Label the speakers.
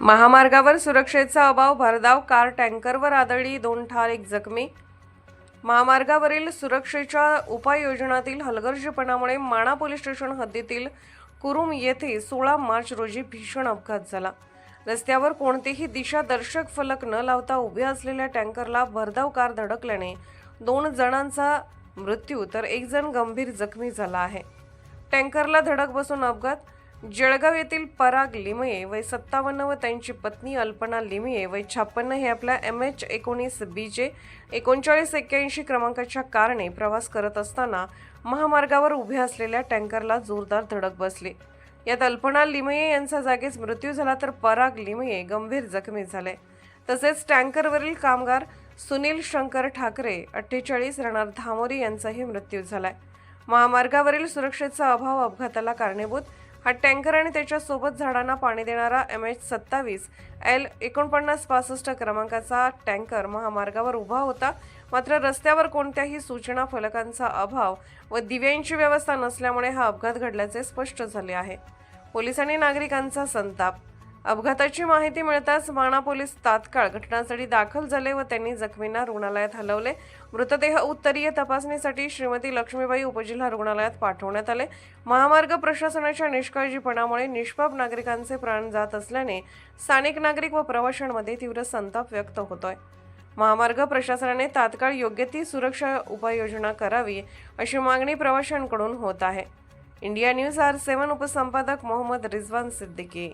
Speaker 1: महामार्गावर सुरक्षेचा अभाव भरधाव कार टँकरवर आदळली दोन ठार एक जखमी. महामार्गावरील सुरक्षेच्या उपाययोजनातील हलगर्जीपणामुळे माणा पोलीस स्टेशन हद्दीतील कुरुम येथे सोळा मार्च रोजी भीषण अपघात झाला. रस्त्यावर कोणतेही दिशादर्शक फलक न लावता उभ्या असलेल्या टँकरला भरधाव कार धडकल्याने दोन जणांचा मृत्यू तर एक जण गंभीर जखमी झाला आहे. टँकरला धडक बसून अपघात जळगाव येथील पराग लिमये वय सत्तावन्न व त्यांची पत्नी अल्पना लिमये वय छप्पन्न हे आपल्या एम एच एकोणीस बीजे एकोणचाळीस एक्क्याऐंशी क्रमांकाच्या कारने प्रवास करत असताना महामार्गावर उभ्या असलेल्या टँकरला जोरदार धडक बसली. यात अल्पना लिमये यांचा जागीच मृत्यू झाला तर पराग लिमये गंभीर जखमी झाले. तसेच टँकरवरील कामगार सुनील शंकर ठाकरे अठ्ठेचाळीस राहणार धामोरी यांचाही मृत्यू झालाय. महामार्गावरील सुरक्षेचा अभाव अपघाताला कारणीभूत हा टँकर आणि त्याच्यासोबत झाडांना पाणी देणारा एम एच सत्तावीस एल एकोणपन्नास पासष्ट क्रमांकाचा टँकर महामार्गावर उभा होता. मात्र रस्त्यावर कोणत्याही सूचना फलकांचा अभाव व दिव्यांची व्यवस्था नसल्यामुळे हा अपघात घडल्याचे स्पष्ट झाले आहे. पोलिसांनी नागरिकांचा संताप अपघाताची माहिती मिळताच माणा पोलीस तात्काळ घटनास्थळी दाखल झाले व त्यांनी जखमींना रुग्णालयात हलवले. मृतदेह उत्तरीय तपासणीसाठी श्रीमती लक्ष्मीबाई उपजिल्हा रुग्णालयात पाठवण्यात आले. महामार्ग प्रशासनाच्या निष्काळजीपणामुळे निष्पाप नागरिकांचे प्राण जात असल्याने स्थानिक नागरिक व प्रवाशांमध्ये तीव्र संताप व्यक्त होतोय. महामार्ग प्रशासनाने तात्काळ योग्य ती सुरक्षा उपाययोजना करावी अशी मागणी प्रवाशांकडून होत आहे. इंडिया न्यूज आर सेवन उपसंपादक मोहम्मद रिझवान सिद्दीकी.